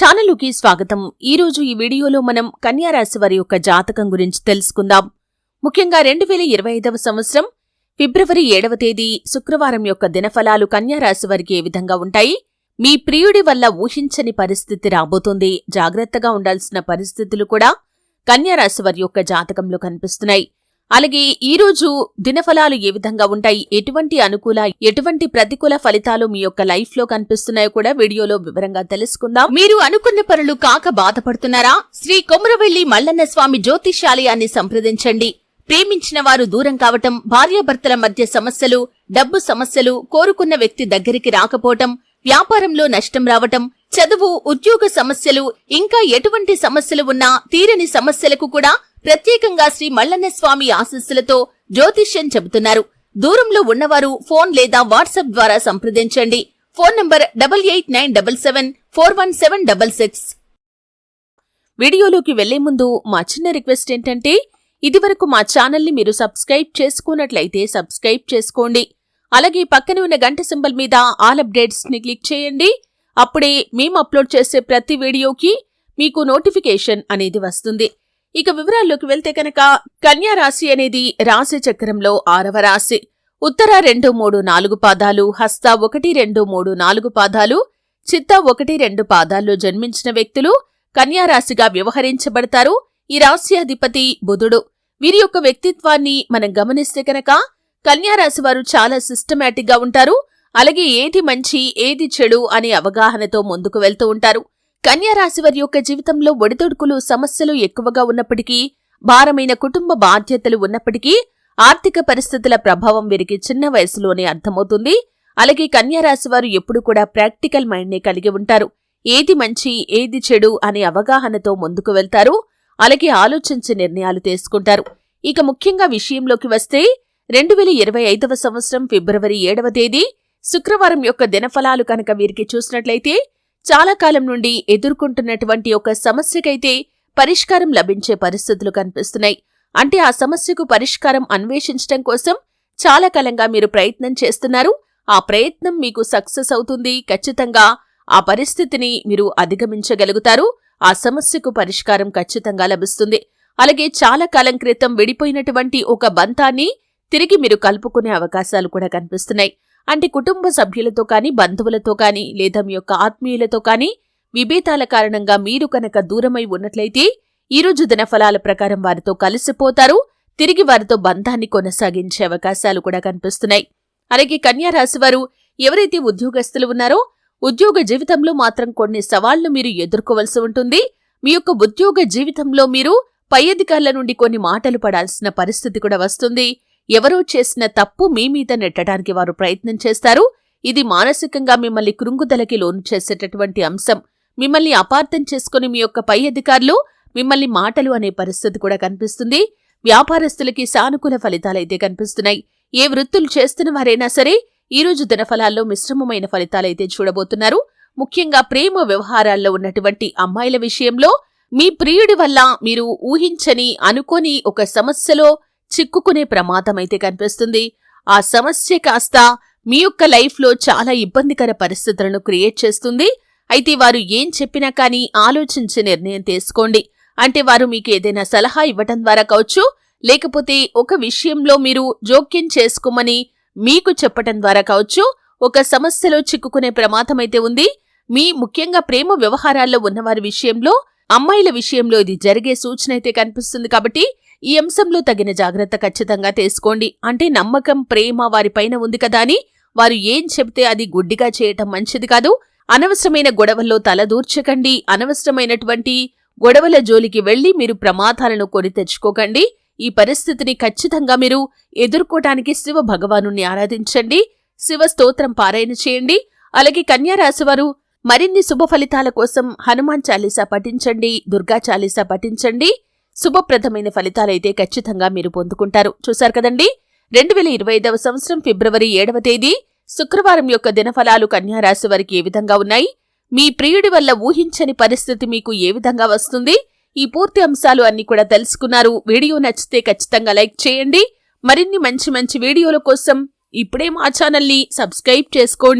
ఛానలుకి స్వాగతం. ఈ రోజు ఈ వీడియోలో మనం కన్యారాశి వారి యొక్క జాతకం గురించి తెలుసుకుందాం. ముఖ్యంగా రెండు వేల ఇరవై ఐదవ సంవత్సరం ఫిబ్రవరి ఏడవ తేదీ శుక్రవారం యొక్క దినఫలాలు కన్యారాశి వారికి ఏ విధంగా ఉంటాయి? మీ ప్రియుడి వల్ల ఊహించని పరిస్థితి రాబోతుంది. జాగ్రత్తగా ఉండాల్సిన పరిస్థితులు కూడా కన్యారాశి వారి యొక్క జాతకంలో కనిపిస్తున్నాయి. అలాగే ఈ రోజు దినఫలాలు ఏ విధంగా ఉంటాయి? ఎటువంటి అనుకూల ఎటువంటి ప్రతికూల ఫలితాలు మీ యొక్క లైఫ్లో కనిపిస్తున్నాయో కూడా వీడియోలో వివరంగా తెలుసుకుందాం. మీరు అనుకున్న పనులు కాక బాధపడుతున్నారా? శ్రీ కొమరవెల్లి మల్లన్న స్వామి జ్యోతిష్యాలయాన్ని సంప్రదించండి. ప్రేమించిన వారు దూరం కావటం భార్యాభర్తల మధ్య సమస్యలు డబ్బు సమస్యలు కోరుకున్న వ్యక్తి దగ్గరికి రాకపోవటం వ్యాపారంలో నష్టం రావటం చదువు ఉద్యోగ సమస్యలు ఇంకా ఎటువంటి సమస్యలు ఉన్నా తీరని సమస్యలకు కూడా ప్రత్యేకంగా శ్రీ మల్లన్న స్వామి ఆశస్సులతో జ్యోతిష్యం చెబుతున్నారు. దూరంలో ఉన్నవారు ఫోన్ లేదా వాట్సాప్ ద్వారా సంప్రదించండి. Phone number double eight nine double seven four one seven double six. వీడియోలోకి వెళ్ళే ముందు మా చిన్న రిక్వెస్ట్ ఏంటంటే ఇదివరకు మా ఛానల్ని మీరు సబ్స్క్రైబ్ చేసుకున్నట్లయితే సబ్స్క్రైబ్ చేసుకోండి. అలాగే పక్కన ఉన్న గంట సింబల్ మీద ఆల్ అప్డేట్స్ని క్లిక్ చేయండి. అప్పుడే మేము అప్లోడ్ చేసే ప్రతి వీడియోకి మీకు నోటిఫికేషన్ అనేది వస్తుంది. ఇక వివరాల్లోకి వెళ్తే కనుక కన్యా రాశి అనేది రాశి చక్రంలో ఆరవ రాశి. ఉత్తర రెండు మూడు నాలుగు పాదాలు హస్త ఒకటి రెండు మూడు నాలుగు పాదాలు చిత్త ఒకటి రెండు పాదాల్లో జన్మించిన వ్యక్తులు కన్యా రాశిగా వ్యవహరించబడతారు. ఈ రాశి అధిపతి బుధుడు. వీరి యొక్క వ్యక్తిత్వాన్ని మనం గమనిస్తే కనుక కన్యారాశి వారు చాలా సిస్టమేటిక్గా ఉంటారు. అలాగే ఏది మంచి ఏది చెడు అనే అవగాహనతో ముందుకు వెళ్తూ ఉంటారు. కన్యారాశివారి యొక్క జీవితంలో ఒడిదొడుకులు సమస్యలు ఎక్కువగా ఉన్నప్పటికీ భారమైన కుటుంబ బాధ్యతలు ఉన్నప్పటికీ ఆర్థిక పరిస్థితుల ప్రభావం వీరికి చిన్న వయసులోనే అర్థమవుతుంది. అలాగే కన్యారాశి వారు ఎప్పుడు కూడా ప్రాక్టికల్ మైండ్నే కలిగి ఉంటారు. ఏది మంచి ఏది చెడు అనే అవగాహనతో ముందుకు వెళ్తారు. అలాగే ఆలోచించి నిర్ణయాలు తీసుకుంటారు. ఇక ముఖ్యంగా విషయంలోకి వస్తే రెండు వేల ఇరవై ఐదవ సంవత్సరం ఫిబ్రవరి ఏడవ తేదీ శుక్రవారం యొక్క దినఫలాలు కనుక వీరికి చూసినట్లయితే చాలా కాలం నుండి ఎదుర్కొంటున్నటువంటి ఒక సమస్యకైతే పరిష్కారం లభించే పరిస్థితులు కనిపిస్తున్నాయి. అంటే ఆ సమస్యకు పరిష్కారం అన్వేషించడం కోసం చాలా కాలంగా మీరు ప్రయత్నం చేస్తున్నారు. ఆ ప్రయత్నం మీకు సక్సెస్ అవుతుంది. ఖచ్చితంగా ఆ పరిస్థితిని మీరు అధిగమించగలుగుతారు. ఆ సమస్యకు పరిష్కారం ఖచ్చితంగా లభిస్తుంది. అలాగే చాలా కాలం క్రితం విడిపోయినటువంటి ఒక బంతాన్ని తిరిగి మీరు కలుపుకునే అవకాశాలు కూడా కనిపిస్తున్నాయి. అంటే కుటుంబ సభ్యులతో కానీ బంధువులతో కానీ లేదా మీ యొక్క ఆత్మీయులతో కానీ విభేదాల కారణంగా మీరు కనుక దూరమై ఉన్నట్లయితే ఈరోజు దినఫలాల ప్రకారం వారితో కలిసిపోతారు. తిరిగి వారితో బంధాన్ని కొనసాగించే అవకాశాలు కూడా కనిపిస్తున్నాయి. అలాగే కన్యారాశివారు ఎవరైతే ఉద్యోగస్తులు ఉన్నారో ఉద్యోగ జీవితంలో మాత్రం కొన్ని సవాళ్ళు మీరు ఎదుర్కోవలసి ఉంటుంది. మీ యొక్క ఉద్యోగ జీవితంలో మీరు పై అధికారుల నుండి కొన్ని మాటలు పడాల్సిన పరిస్థితి కూడా వస్తుంది. ఎవరో చేసిన తప్పు మీ మీద నెట్టడానికి వారు ప్రయత్నం చేస్తారు. ఇది మానసికంగా మిమ్మల్ని కృంగుదలకి లోను చేసేటటువంటి అంశం. మిమ్మల్ని అపార్థం చేసుకుని మీ యొక్క పై అధికారులు మిమ్మల్ని మాటలు అనే పరిస్థితి కూడా కనిపిస్తుంది. వ్యాపారస్తులకి సానుకూల ఫలితాలైతే కనిపిస్తున్నాయి. ఏ వృత్తులు చేస్తున్న వారైనా సరే ఈ రోజు దినఫలాల్లో మిశ్రమమైన ఫలితాలైతే చూడబోతున్నారు. ముఖ్యంగా ప్రేమ వ్యవహారాల్లో ఉన్నటువంటి అమ్మాయిల విషయంలో మీ ప్రియుడి వల్ల మీరు ఊహించని అనుకోని ఒక సమస్యలో చిక్కుకునే ప్రమాదమైతే కనిపిస్తుంది. ఆ సమస్య కాస్త మీ యొక్క లైఫ్లో చాలా ఇబ్బందికర పరిస్థితులను క్రియేట్ చేస్తుంది. అయితే వారు ఏం చెప్పినా కానీ ఆలోచించి నిర్ణయం తీసుకోండి. అంటే వారు మీకు ఏదైనా సలహా ఇవ్వటం ద్వారా కావచ్చు లేకపోతే ఒక విషయంలో మీరు జోక్యం చేసుకోమని మీకు చెప్పటం ద్వారా కావచ్చు ఒక సమస్యలో చిక్కుకునే ప్రమాదమైతే ఉంది. మీ ముఖ్యంగా ప్రేమ వ్యవహారాల్లో ఉన్నవారి విషయంలో అమ్మాయిల విషయంలో ఇది జరిగే సూచన అయితే కనిపిస్తుంది కాబట్టి ఈ అంశంలో తగిన జాగ్రత్త ఖచ్చితంగా తీసుకోండి. అంటే నమ్మకం ప్రేమ వారిపైన ఉంది కదా అని వారు ఏం చెబితే అది గుడ్డిగా చేయటం మంచిది కాదు. అనవసరమైన గొడవల్లో తలదూర్చకండి అనవసరమైనటువంటి గొడవల జోలికి వెళ్ళి మీరు ప్రమాదాలను కొని తెచ్చుకోకండి. ఈ పరిస్థితిని ఖచ్చితంగా మీరు ఎదుర్కోటానికి శివ భగవాను ఆరాధించండి. శివ స్తోత్రం పారాయణ చేయండి. అలాగే కన్యారాశివారు మరిన్ని శుభ ఫలితాల కోసం హనుమాన్ చాలీసా పఠించండి. దుర్గా చాలీసా పఠించండి. శుభప్రదమైన ఫలితాలైతే ఖచ్చితంగా మీరు పొందుకుంటారు. చూశారు కదండి? రెండు వేల ఇరవై ఐదవ సంవత్సరం ఫిబ్రవరి ఏడవ తేదీ శుక్రవారం యొక్క దినఫలాలు కన్యారాశి వారికి ఏ విధంగా ఉన్నాయి? మీ ప్రియుడి వల్ల ఊహించని పరిస్థితి మీకు ఏ విధంగా వస్తుంది? ఈ పూర్తి అంశాలు అన్ని కూడా తెలుసుకున్నారు. వీడియో నచ్చితే ఖచ్చితంగా లైక్ చేయండి. మరిన్ని మంచి మంచి వీడియోల కోసం ఇప్పుడే మా ఛానల్ని సబ్స్క్రైబ్ చేసుకోండి.